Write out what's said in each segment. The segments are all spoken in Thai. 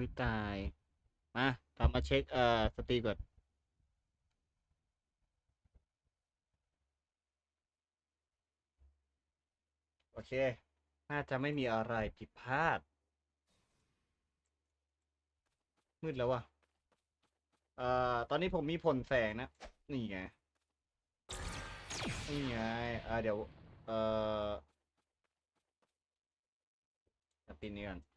วิตาย มาตามมาเช็ค เอ่อ สตรีก่อน โอเค น่าจะไม่มีอะไรผิดพลาด มืดแล้ววะเอ่อ ตอนนี้ผมมีผลแสงนะ นี่ไง นี่ไง อ่าเดี๋ยว เอ่อปิดนี้ก่อน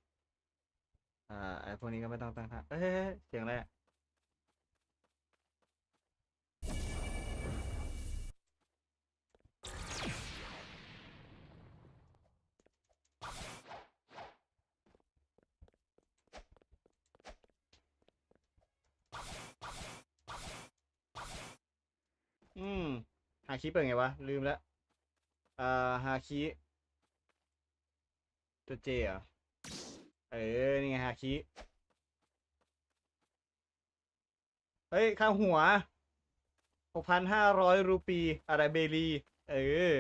อ่าไอพวกนี้ก็ไม่ต้องตั้งค่าเอ้ยเสียงอะไรอะอืมฮาคิเปิดไงวะ ลืมแล้วอ่าฮาคิตัวเจเหรอ เออ นี่ไงฮาคิ เฮ้ย ค่าหัวหกพันห้าร้อยรูปี อะไรเบลี เออ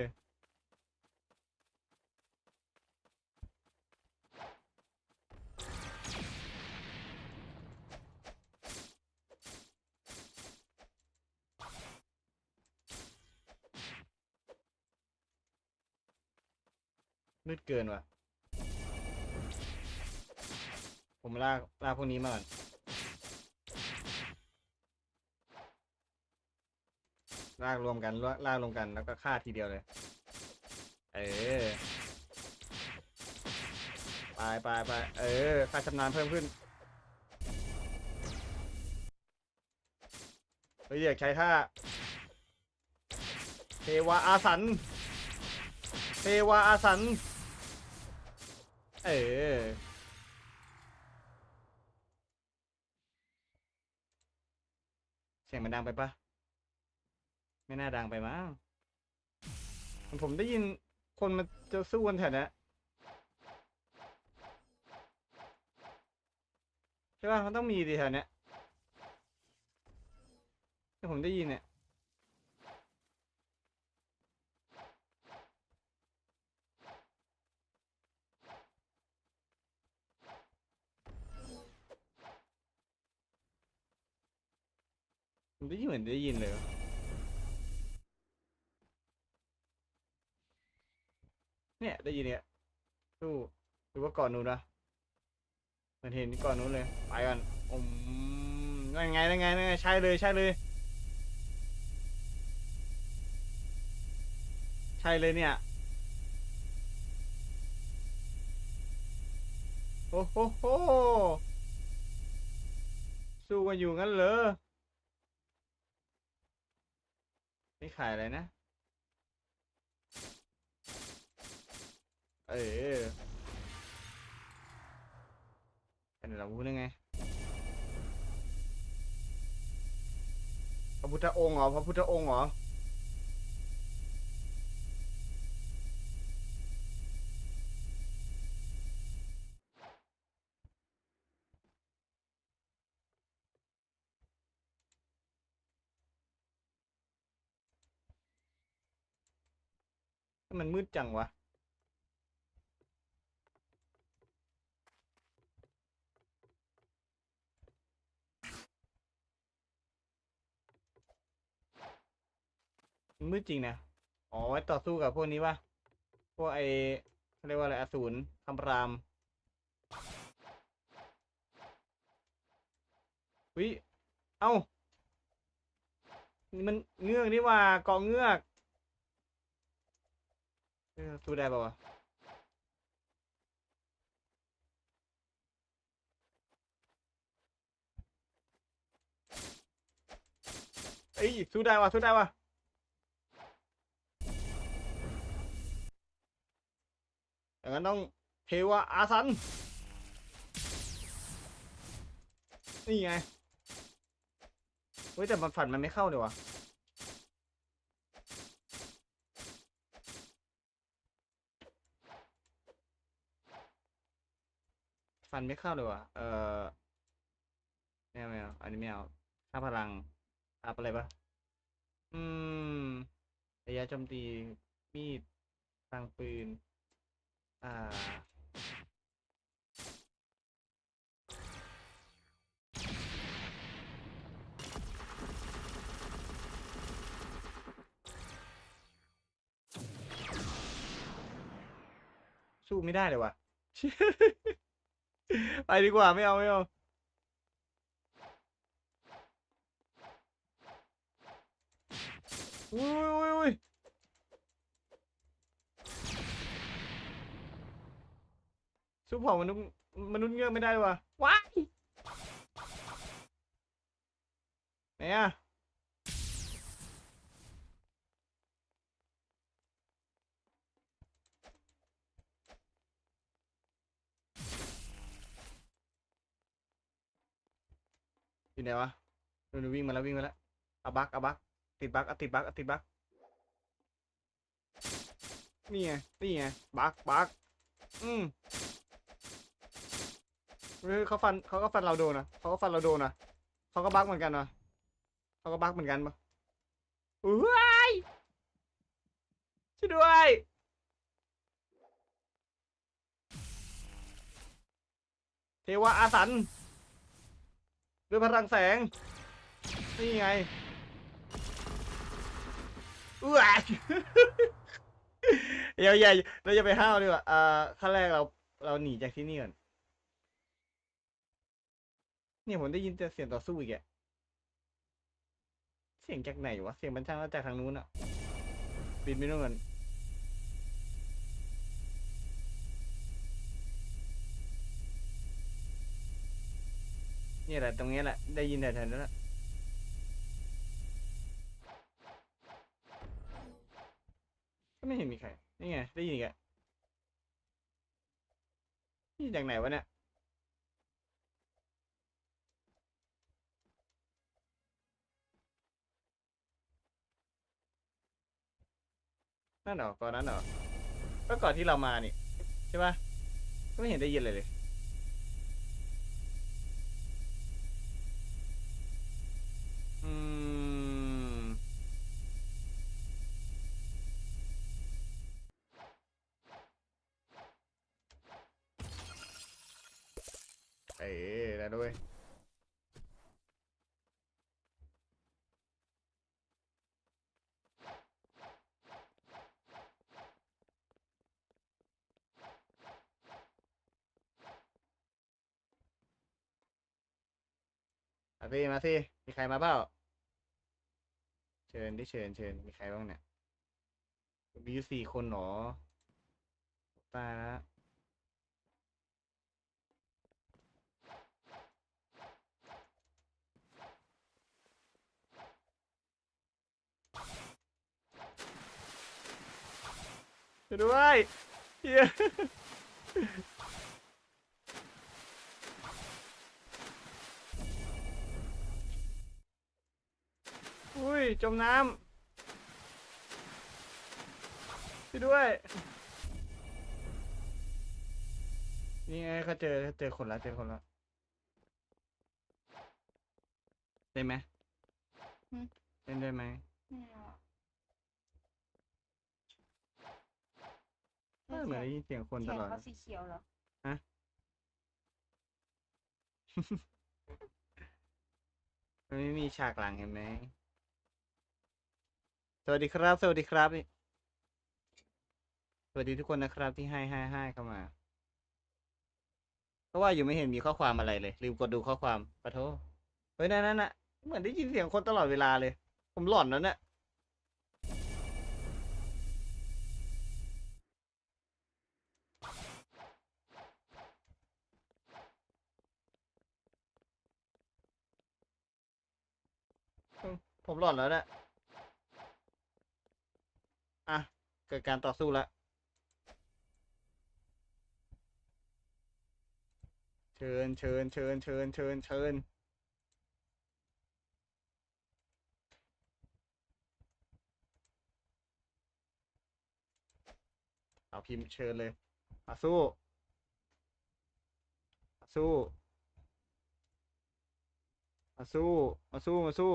มืดเกินว่ะ ผมลากลากพวกนี้มาก่อนลากรวมกันลากลากรวมกันแล้วก็ฆ่าทีเดียวเลย เออไปไปไปเออค่าชำนาญเพิ่มขึ้นเฮ้ยอยากใช้ท่าเทวาอาสันเทวาอาสัน เออ เสียงมันดังไปปะไม่น่าดังไปมั้งผมได้ยินคนมาจะสู้กันแถวนี้ใช่ป่ะมันต้องมีดิแถวนี้ที่ผมได้ยินเนี่ย ได้ยินเหมือนได้ยินเลย เนี่ยได้ยินเนี่ยสู้หรือว่าก่อนนู้นนะเหมันเห็นก่อนนู้นเลย ไปก่อนอมนั่นไงนั่นไงนั่นไงใช่เลยใช่เลย ใช่เลยเนี่ยโอ้โหสู้กันอยู่งั้นเหรอ นี่ขายอะไรนะ เออเป็นเราพูดยังไงพระพุทธองค์เหรอพระพุทธองค์เหรอ มันมืดจังวะ มืดจริงนะ อ๋อ ไว้ต่อสู้กับพวกนี้วะพวกไอเขาเรียกว่าอะไร อสูรคำราม วิ เอ้า มันเงือกนี่ว่าเกาะเงือก ตู้ได้ป่าวะเอ้ยสู้ได้ว่ะสู้ได้ว่ะอย่างนั้นต้องเทวะอาสัน นี่ไง เฮ้ยแต่มันฝันมันไม่เข้าเลยวะ ฟันไม่เข้าเลยว่ะ เออไม่เอาไม่เอาอันนี้ไม่เอาค่าพลังอาอะไรปะอืมระยะโจมตีมีดทางปืน อ่า สู้ไม่ได้เลยว่ะ ไปดีกว่าไม่เอาไม่เอาอุ้ยอุ้ยอุ้ยสู้เผ่ามนุษย์มนุษย์เงือกไม่ได้เลยว่ะว้ายไหนอะ อยู่ไหนวะดูดูวิ่งมาแล้ววิ่งมาแล้วเอาบักเอาบักติดบักเอาติดบักเอาติดบักนี่ไงนี่ไงบักบักอืมเฮ้ยเขาฟันเขาก็ฟันเราโดนนะเขาก็ฟันเราโดนนะเขาก็บักเหมือนกันนะเขาก็บักเหมือนกันปะอุ้ยช่วยด้วยเทวะอาสัน ด้วยพลังแสง นี่ไงอ้วเดี๋ยวใหญ่เราจะไปห้าวดีกว่าอ่าขั้นแรกเราเราหนีจากที่นี่ก่อนเนี่ยผมได้ยินแต่เสียงต่อสู้อีกอะเสียงจากไหนวะ เสียงบันช่างมาจากทางนู้นอะบินไปนู่นก่อน นี่แหละตรงนี้แหละ ได้ยินแต่แถวนั้นแหละก็ไม่เห็นมีใคร นี่ไง ได้ยินอีกอะนี่จากไหนวะเนี่ย นั่นเหรอก่อนนั้นเหรอก็ก่อนที่เรามานี่ ใช่ปะก็ไม่เห็นได้ยินเลยเลย อืม เอ๋ได้ด้วย มาสิมาสิมีใครมาเปล่าเชิญได้เชิญเชิญมีใครบ้างเนี่ยมีอยู่สี่คนเหรอตายละช่วยด้วยเฮีย จมน้ำช่วยด้วย นี่ไงเขาเจอเจอคนละเจอคนละได้ไหมอืมเล่นได้ไหมไม่เอาอะเออเหมือนได้ยินเสียงคนแขตนลอดเขาสีเขียวเหรอมันไม่มีฉากหลังเห็นไหม สวัสดีครับ สวัสดีครับนี่สวัสดีทุกคนนะครับที่ให้ให้ให้เข้ามาเพราะว่าอยู่ไม่เห็นมีข้อความอะไรเลย ลืมกดดูข้อความขอโทษเฮ้ยนั่นนั่นน่ะเหมือนได้ยินเสียงคนตลอดเวลาเลย ผมหลอนแล้วเนี่ยผมหลอนแล้วเนี่ย อะ เกิดการต่อสู้ล้วเชิญเชิญเชิญเชิญเชิญเชิญเอาพิมพ์เชิญเลยมาสู้ มาสู้ มาสู้ มาสู้ มาสู้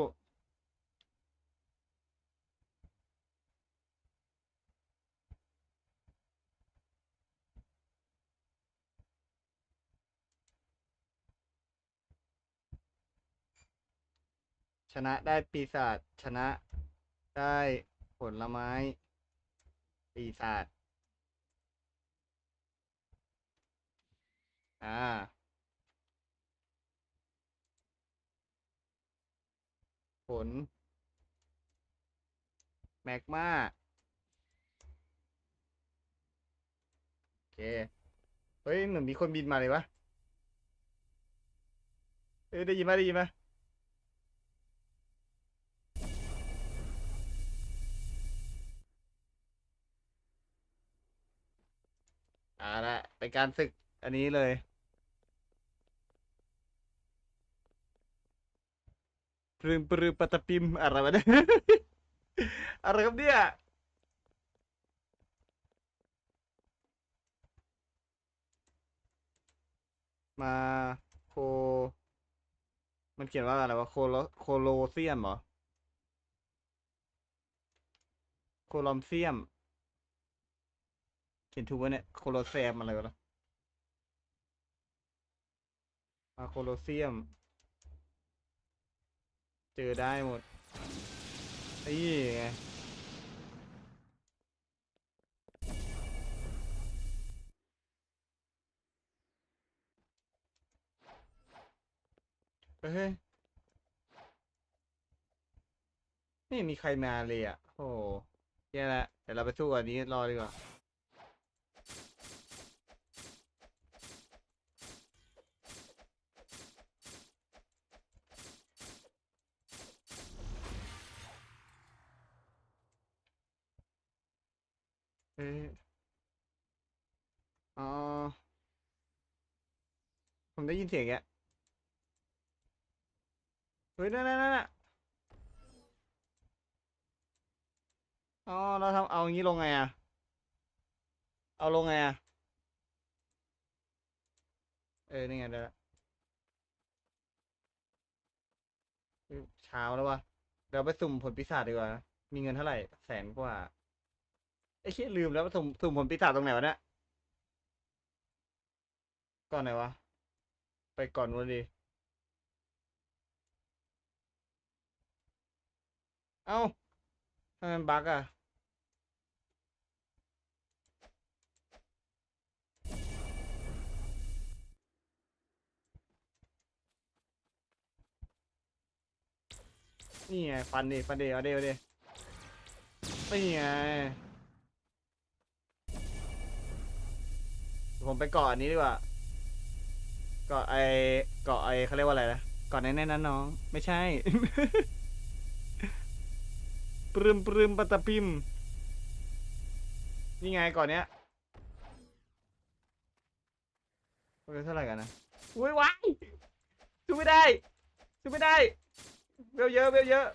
ชนะได้ปีศาจชนะได้ผลไม้ ปีศาจอ่าผล แมกมาโอเค เฮ้ย เหมือนมีคนบินมาเลยวะเอ้ยได้ยินไหมได้ยินไหม เป็นการศึกอันนี้เลย ปรึมปรึมปะตะปิมอะไรวะเนี่ย อะไรครับเนี่ย มาโค มันเขียนว่าอะไรวะ โคโลโคโลเซียมเหรอ โคลอมเซียม ขียนถูกวะเนี่ย โคโลเซียมอะไรวะล่ะมาโคโลเซียม เจอได้หมดนี่ไงเฮ้ยไม่มีใครมาเลยอะ โอ้โหแย่ละ เดี๋ยวเราไปสู้กับอันนี้รอดีกว่า เออ๋อ ผมได้ยินเสียงแกเฮ้ยนั่นนั่นนั่นอ๋อเราทำเอาอย่างนี้ลงไงอะ เอาลงไงอะ เออ นี่ไงได้ละเฮ้ยเช้าแล้ววะเดี๋ยวไปสุ่มผลปีศาจดีกว่า มีเงินเท่าไหร่ แสนกว่า ไอ้เชี่ยลืมแล้วว่าสุ่มสุ่มผลปีศาจตรงไหนวะเนี่ยก่อนไหนวะ ไปก่อนนู้นดี เอ้าทำไมมันบั๊กอะนี่ไงฟันดิฟันดิเอาดิเอาดินี่ไง ผมไปเกาะอันนี้ดีกว่าเกาะไอเกาะไอเขาเรียกว่าอะไรนะเกาะแน่ๆนั้นน้อง ไม่ใช่ ปรึมปรึมปะตะปิมนี่ไงเกาะเนี้ยเฮ้ยเท่าไหร่กันนะอุ้ยวายสู้ไม่ได้สู้ไม่ได้เวลเยอะเวลเยอะ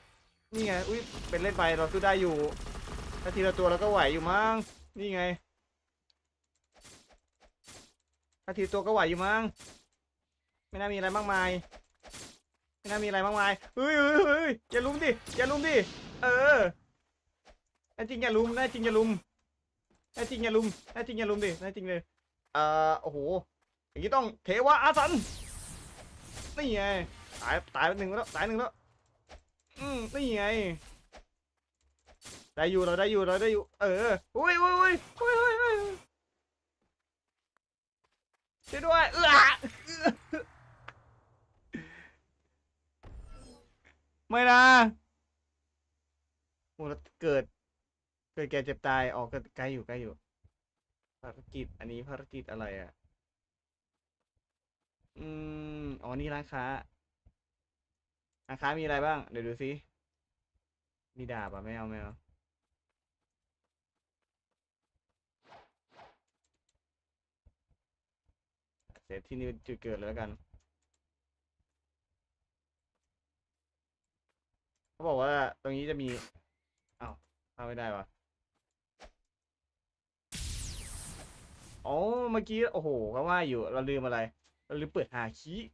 นี่ไงอุ้ยเป็นเล่นไปเราสู้ได้อยู่ถ้าทีละตัวเราก็ไหวอยู่มั้งนี่ไง ถ้าทีตัวก็ไหวอยู่มั้งไม่น่ามีอะไรมากมาย ไม่น่ามีอะไรมากมายเฮ้ยเฮ้ยเฮ้ยอย่าลุมดิอย่าลุมดิเออแน่จริงอย่าลุมแน่จริงอย่าลุมแน่จริงอย่าลุมแน่จริงอย่าลุมดิแน่จริงเลยเอ่อโอ้โหอย่างนี้ต้องเทวะอาสันนี่ไงตายตายไปหนึ่งแล้วตายหนึ่งแล้วอืมนี่ไงได้อยู่เราได้อยู่เราได้อยู่ เอออุ้ยอุ้ยอุ้ยอุ้ยอุ้ยอุ้ย ช่วยด้วยเออไม่นะโอ้แล้วเกิด เกิดแก่เจ็บตายออกก็ใกล้อยู่ใกล้อยู่ ภารกิจอันนี้ภารกิจอะไรอะ อืมอ๋อนี่ร้านค้าร้านค้ามีอะไรบ้าง เดี๋ยวดูซิมีดาบอะไม่เอาไม่เอา เซฟที่นี่เป็นจุดเกิดเลยแล้วกันเขาบอกว่าตรงนี้จะมีอ้าวเข้าไม่ได้วะอ๋อเมื่อกี้โอ้โหเขาว่าอยู่เราลืมอะไร เราลืมเปิดหาคีย์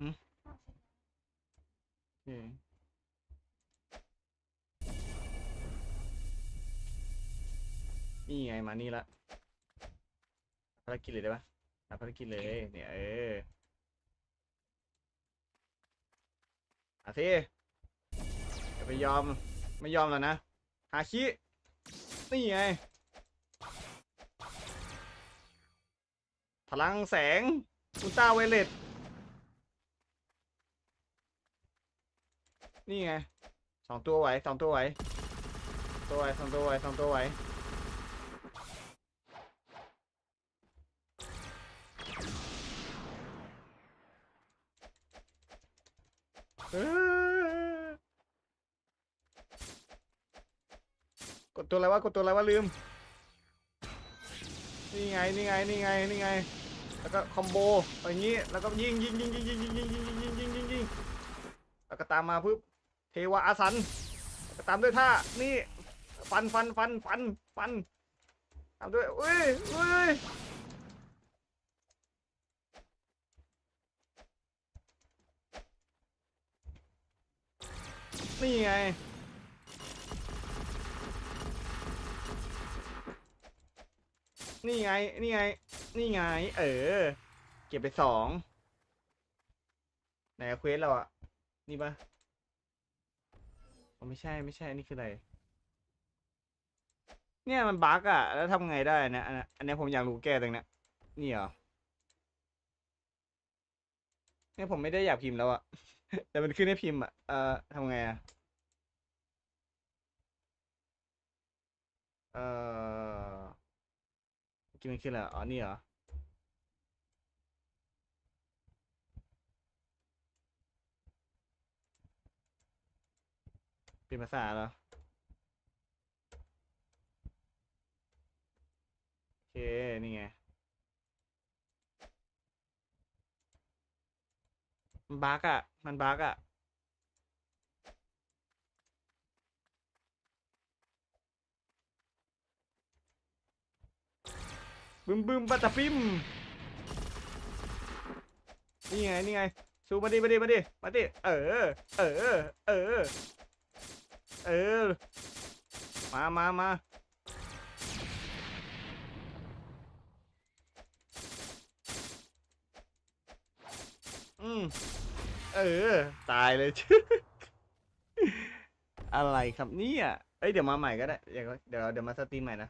หึโอเนี่ไงมานี่ละภารกิจเลยได้ปะทำภารกิจเลยเนี่ยเอออาสิอย่าไปยอมไม่ยอมแล้วนะหาคินี่ไงพลังแสงอุลตราไวเลตนี่ไงสองตัวไหวสองตัวไหวตัวไหวสองตัวไหวสองตัวไหวเอ้อ กดตัวอะไรวะกดตัวอะไรวะลืม นี่ไงนี่ไงนี่ไงนี่ไง แล้วก็คอมโบอย่างนี้ แล้วก็ยิงยิงยิงยิงยิงยิงยิงยิงยิงยิงยิงยิงยิงแล้วก็ตามมาปุ๊บเทวะอาสันก็ตามด้วยท่า นี่ ฟันฟันฟันฟันฟันตามด้วยเอ้ยเอ้ย นี่ไง นี่ไง นี่ไง นี่ไง เออ เก็บไปสอง ไหนเควสเราอะนี่ปะไม่ใช่ไม่ใช่นี่คืออะไร เนี่ยมันบั๊กอะแล้วทำไงได้นะอันนี้อันนี้ผมอยากรู้แก้ตรงนี้นี่เหรอเนี่ยผมไม่ได้อยากพิมพ์แล้วอะ แต่มันขึ้นให้พิมพ์อะ เอ่อทำไงอะ เอ่อเมื่อกี้มันคืออะไรอ๋อ นี่เหรอ เปลี่ยนภาษาเหรอ โอเค นี่ไง มันบั๊กอะ มันบั๊กอะ บึมบึมปัตตะปิม นี่ไง นี่ไง สู้มาดิ มาดิ มาดิ มาดิ เออ เออ เออ เออ มามามาอืม เออ ตายเลย อะไรครับเนี่ย เอ้ยเดี๋ยวมาใหม่ก็ได้ เดี๋ยวเดี๋ยวเดี๋ยวมาสตรีมใหม่นะ